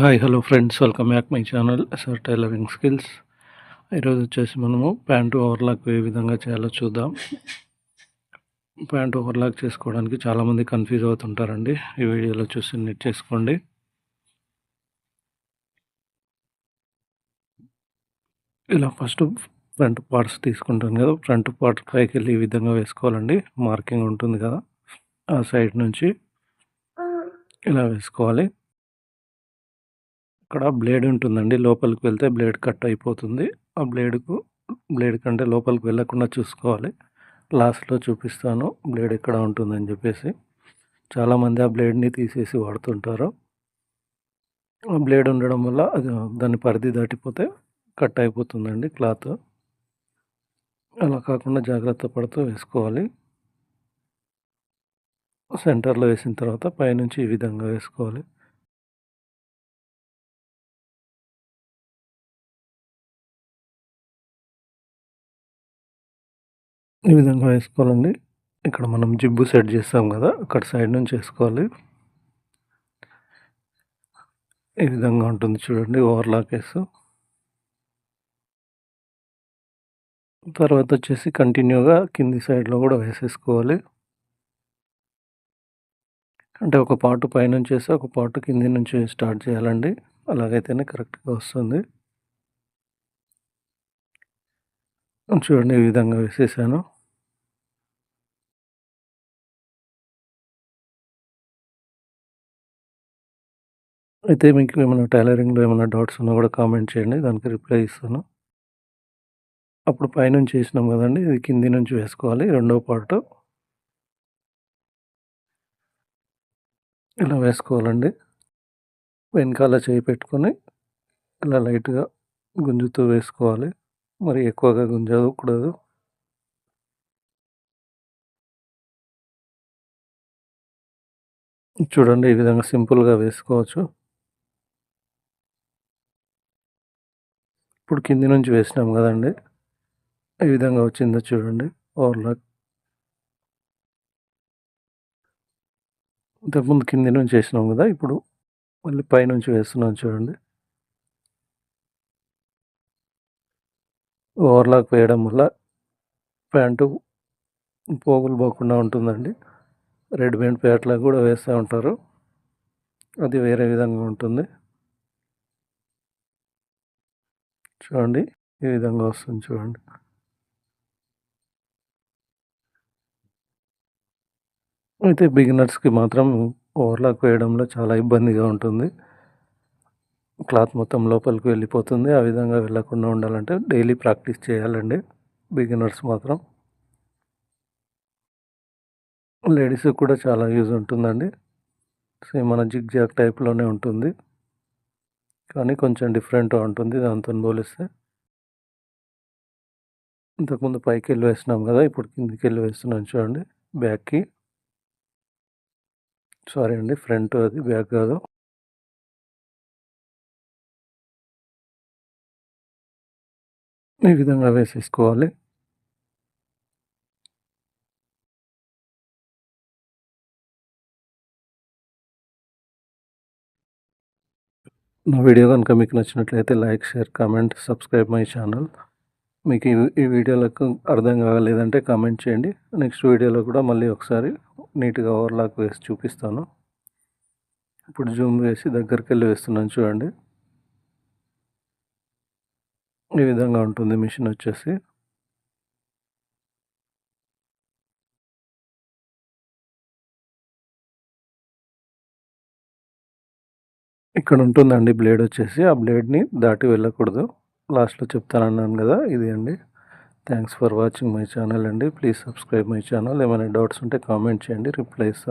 Hi hello friends welcome back my channel SR tailoring skills ఈరోజు వచ్చేసి మనము pant overlock ఏ విధంగా చేయాలో చూద్దాం. ప్యాంటు ఓవర్లాక్ చేసుకోవడానికి చాలామంది కన్ఫ్యూజ్ అవుతుంటారండి. ఈ వీడియోలో చూసి నెట్ చేసుకోండి. ఇలా ఫస్ట్ ఫ్రంట్ పార్ట్స్ తీసుకుంటాను కదా. ఫ్రంట్ పార్ట్ పైకి వెళ్ళి ఈ విధంగా వేసుకోవాలండి. మార్కింగ్ ఉంటుంది కదా. ఆ సైడ్ నుంచి ఇలా వేసుకోవాలి. అక్కడ బ్లేడ్ ఉంటుందండి. లోపలికి వెళ్తే బ్లేడ్ కట్ అయిపోతుంది. ఆ బ్లేడ్కు బ్లేడ్ కంటే లోపలికి వెళ్ళకుండా చూసుకోవాలి. లాస్ట్లో చూపిస్తాను బ్లేడ్ ఎక్కడ ఉంటుందని చెప్పేసి. చాలామంది ఆ బ్లేడ్ని తీసేసి వాడుతుంటారు. ఆ బ్లేడ్ ఉండడం వల్ల అది దాని పరిధి దాటిపోతే కట్ అయిపోతుందండి క్లాత్. అలా కాకుండా జాగ్రత్త పడుతూ వేసుకోవాలి. సెంటర్లో వేసిన తర్వాత పైనుంచి ఈ విధంగా వేసుకోవాలి. ఈ విధంగా వేసుకోవాలండి. ఇక్కడ మనం జిబ్బు సెట్ చేస్తాం కదా అక్కడ సైడ్ నుంచి వేసుకోవాలి. ఈ విధంగా ఉంటుంది చూడండి ఓవర్లాక్ వేసు తర్వాత వచ్చేసి కంటిన్యూగా కింది సైడ్లో కూడా వేసేసుకోవాలి. అంటే ఒక పాటు పైనుంచి వేసి ఒక పాటు కింది నుంచి స్టార్ట్ చేయాలండి. అలాగైతేనే కరెక్ట్గా వస్తుంది. చూడండి ఈ విధంగా వేసేసాను. అయితే మీకు ఏమైనా టైలరింగ్లో ఏమైనా డౌట్స్ ఉన్నా కూడా కామెంట్ చేయండి దానికి రిప్లై ఇస్తాను. అప్పుడు పైనుంచి వేసినాం కదండి ఇది కింది నుంచి వేసుకోవాలి రెండో పార్ట్. ఇలా వేసుకోవాలండి. వెనకాల చేయి పెట్టుకొని ఇలా లైట్గా గుంజుతూ వేసుకోవాలి. మరి ఎక్కువగా గుంజకూడదు. చూడండి ఈ విధంగా సింపుల్గా వేసుకోవచ్చు. ఇప్పుడు కింది నుంచి వేసినాం కదండి. ఈ విధంగా వచ్చిందో చూడండి. ఓవర్లాక్ ఇంతకుముందు కింది నుంచి వేసినాం కదా ఇప్పుడు మళ్ళీ పైనుంచి వేస్తున్నాం చూడండి. ఓవర్లాక్ వేయడం వల్ల ప్యాంటు పోగులు పోకుండా ఉంటుందండి. రెడీమేడ్ ప్యాంట్లా కూడా వేస్తూ ఉంటారు. అది వేరే విధంగా ఉంటుంది. చూడండి ఈ విధంగా వస్తుంది చూడండి. అయితే బిగినర్స్కి మాత్రం ఓవర్లాక్ వేయడంలో చాలా ఇబ్బందిగా ఉంటుంది. క్లాత్ మొత్తం లోపలికి వెళ్ళిపోతుంది. ఆ విధంగా వెళ్ళకుండా ఉండాలంటే డైలీ ప్రాక్టీస్ చేయాలండి బిగినర్స్ మాత్రం. లేడీస్కి కూడా చాలా యూజ్ ఉంటుందండి. సేమ్ మన జిగ్ జాగ్ టైప్లోనే ఉంటుంది. కానీ కొంచెం డిఫరెంట్గా ఉంటుంది. దాంతో పోలిస్తే ఇంతకుముందు పైకి వెళ్ళి వేసినాం కదా ఇప్పుడు కిందికి వెళ్ళి వేస్తున్నాను చూడండి. బ్యాక్కి. సారీ అండి ఫ్రంట్ అది బ్యాక్ కాదు. ఈ విధంగా వేసేసుకోవాలి. నా వీడియో కనుక మీకు నచ్చినట్లయితే like share comment subscribe my channel. మీకు ఈ వీడియోలకు అర్థం కాలేదంటే కామెంట్ చేయండి. నెక్స్ట్ వీడియోలో కూడా మళ్ళీ ఒకసారి నీట్గా ఓవర్లాక్ వేసి చూపిస్తాను. ఇప్పుడు జూమ్ వేసి దగ్గరికి వెళ్ళి వేస్తున్నాను చూడండి. ఈ విధంగా ఉంటుంది మిషన్ వచ్చేసి. ఇక్కడ ఉంటుందండి బ్లేడ్ వచ్చేసి. ఆ బ్లేడ్ని దాటి వెళ్ళకూడదు. లాస్ట్లో చెప్తానన్నాను కదా ఇది అండి. Thanks for watching my channel అండి. ప్లీజ్ సబ్స్క్రైబ్ మై ఛానల్ ఏమైనా డౌట్స్ ఉంటే కామెంట్ చేయండి రిప్లై ఇస్తాను.